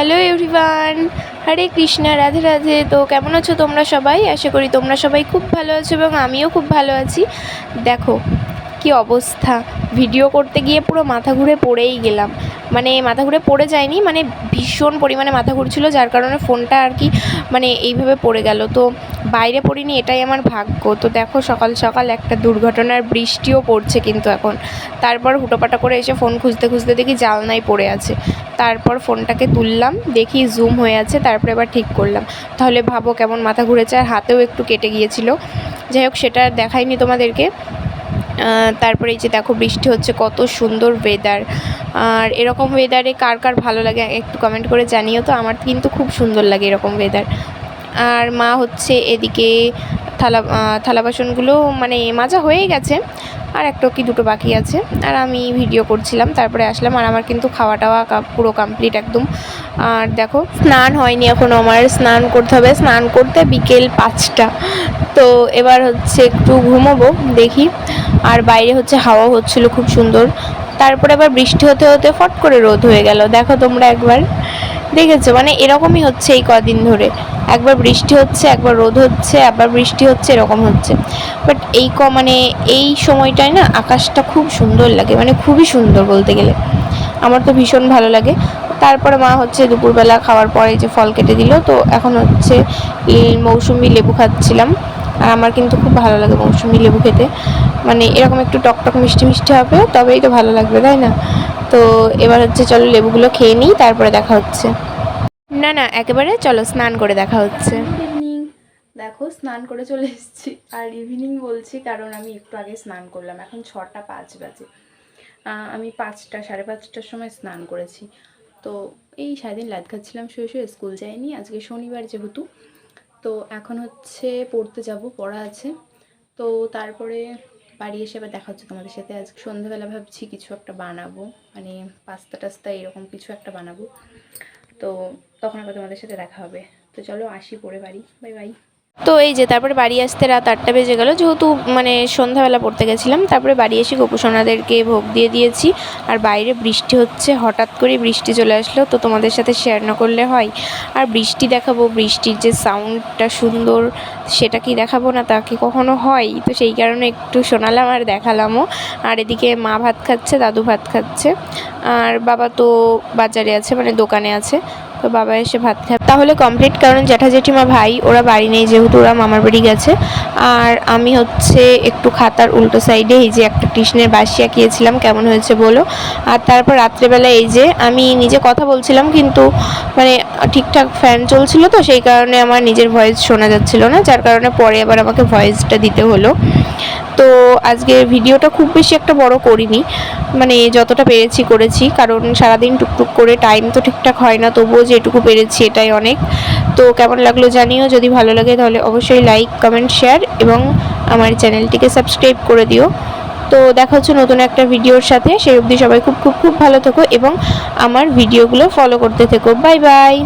Hello everyone, Hare Krishna, Radhe Radhe. তো কেমন আছো তোমরা সবাই? আশা করি তোমরা সবাই খুব ভালো আছো এবং আমিও খুব ভালো আছি। দেখো, কি অবস্থা। ভিডিও করতে গিয়ে পুরো মাথা ঘুরে পড়েই গেলাম। মানে মাথা ঘুরে পড়ে যায়নি মানে ভীষণ পরিমাণে মাথা ঘুরছিল, যার কারণে ফোনটা আর কি মানে এইভাবে পড়ে গেল। তো বাইরে পড়িনি, এটাই আমার ভাগ্য। তো দেখো সকাল সকাল একটা দুর্ঘটনার বৃষ্টিও পড়ছে কিন্তু এখন। তারপর হুটোপাটা করে এসে ফোন খুঁজতে খুঁজতে দেখি জালনায় পড়ে আছে। তারপর ফোনটাকে তুললাম, দেখি জুম হয়ে আছে, তারপরে এবার ঠিক করলাম। তাহলে ভাবো কেমন মাথা ঘুরেছে, আর হাতেও একটু কেটে গিয়েছিল। যাই হোক, সেটা দেখাইনি তোমাদেরকে। তারপরে এই যে দেখো বৃষ্টি হচ্ছে, কত সুন্দর ওয়েদার আর এরকম ওয়েদারে কার কার ভালো লাগে একটু কমেন্ট করে জানিও তো, আমার কিন্তু খুব সুন্দর লাগে এরকম ওয়েদার আর মা হচ্ছে এদিকে থালা থালা বাসনগুলো মানে মাজা হয়ে গেছে। আর একটা কি দুটো বাকি আছে। আর আমি ভিডিও করছিলাম, তারপরে আসলাম, আর আমার কিন্তু খাওয়া টাওয়া পুরো কমপ্লিট একদম। আর দেখো, স্নান হয়নি এখন আমার, স্নান করতে হবে। স্নান করতে বিকেল পাঁচটা। তো এবার হচ্ছে একটু ঘুমোবো, দেখি। আর বাইরে হচ্ছে হাওয়া হচ্ছিল খুব সুন্দর। তারপরে আবার বৃষ্টি হতে হতে ফট করে রোদ হয়ে গেল। দেখো তোমরা একবার। দেখেছ? মানে এরকমই হচ্ছে এই কদিন ধরে। একবার বৃষ্টি হচ্ছে, একবার রোদ হচ্ছে আবার বৃষ্টি হচ্ছে, এরকম হচ্ছে। বাট এই ক মানে এই সময়টায় না আকাশটা খুব সুন্দর লাগে মানে খুবই সুন্দর বলতে গেলে। আমার তো ভীষণ ভালো লাগে। তারপরে মা হচ্ছে দুপুরবেলা খাওয়ার পরে যে ফল কেটে দিল, তো এখন হচ্ছে মৌসুমি লেবু খাচ্ছিলাম। আর আমার কিন্তু খুব ভালো লাগে মৌসুমি লেবু খেতে। মানে এরকম একটু টকটক মিষ্টি মিষ্টি হবে, তবেই তো ভালো লাগবে, তাই না? তো এবার হচ্ছে চলো লেবুগুলো খেয়ে নিই, তারপরে দেখা হচ্ছে। না না, একেবারে চলো স্নান করে দেখা হচ্ছে। দেখো, স্নান করে চলে এসেছি। আর ইভিনিং বলছি, কারণ আমি একটু আগে স্নান করলাম। এখন ছটা পাঁচ বাজে। আমি পাঁচটা, সাড়ে পাঁচটার সময় স্নান করেছি। তো এই সারাদিন লাদ খাচ্ছিলাম, শুয়ে শুয়ে স্কুল যাইনি। আজকে শনিবার যেহেতু। তো এখন হচ্ছে পড়তে যাব, পড়া আছে। তো তারপরে বাড়ি এসে আবার দেখা হচ্ছে তোমাদের সাথে। আজ সন্ধ্যাবেলা ভাবছি কিছু একটা বানাবো। মানে পাস্তা টাস্তা এরকম কিছু একটা বানাবো। তো তখন আবার তোমাদের সাথে দেখা হবে। তো চলো আসি পরে বাড়ি। Bye bye. তো এই যে, তারপরে বাড়ি আসতে রাত আটটা বেজে গেল। যেহেতু মানে সন্ধ্যাবেলা পড়তে গেছিলাম, তারপরে বাড়ি এসে গোপুসোনাদেরকে ভোগ দিয়ে দিয়েছি। আর বাইরে বৃষ্টি হচ্ছে, হঠাৎ করে বৃষ্টি চলে আসলো, তো তোমাদের সাথে শেয়ার না করলে হয়। আর বৃষ্টি দেখাবো, বৃষ্টির যে সাউন্ডটা সুন্দর, সেটা কি দেখাবো না তাকে কখনো হয়? তো সেই কারণে একটু শোনালাম আর দেখালামও। আর এদিকে মা ভাত খাচ্ছে, দাদু ভাত খাচ্ছে। আর বাবা তো বাজারে আছে মানে দোকানে আছে। তো বাবা এসে ভাত খায়। তাহলে কমপ্লিট কারণ জ্যাঠা জেঠিমা ভাই, ওরা বাড়ি নেই যেহেতু ওরা মামার বাড়ি গেছে। আর আমি হচ্ছে একটু খাতার উল্টো সাইডে এই যে একটা কৃষ্ণের বাসি আঁকিয়েছিলাম, কেমন হয়েছে বলো? আর তারপর রাত্রেবেলা এই যে আমি নিজে কথা বলছিলাম, কিন্তু মানে ঠিকঠাক ফ্যান চলছিল তো, সেই কারণে আমার নিজের ভয়েস শোনা যাচ্ছিল না, যার কারণে পরে আবার আমাকে ভয়েসটা দিতে হলো। তো আজকের ভিডিওটা খুব বেশি একটা বড় করিনি। মানে যতটা পেরেছি করেছি, কারণ সারাদিন টুকটুক করে টাইম তো ঠিকঠাক হয় না, তবুও যেটুকু পেরেছি এটাই অনেক। তো কেমন লাগল জানিও, যদি ভালো লাগে তাহলে অবশ্যই লাইক কমেন্ট শেয়ার এবং আমার চ্যানেলটিকে সাবস্ক্রাইব করে দিও। তো দেখা হচ্ছে নতুন একটা ভিডিওর সাথে, সেই অবধি সবাই খুব খুব খুব ভালো থেকো এবং আমার ভিডিওগুলো ফলো করতে থেকো। Bye bye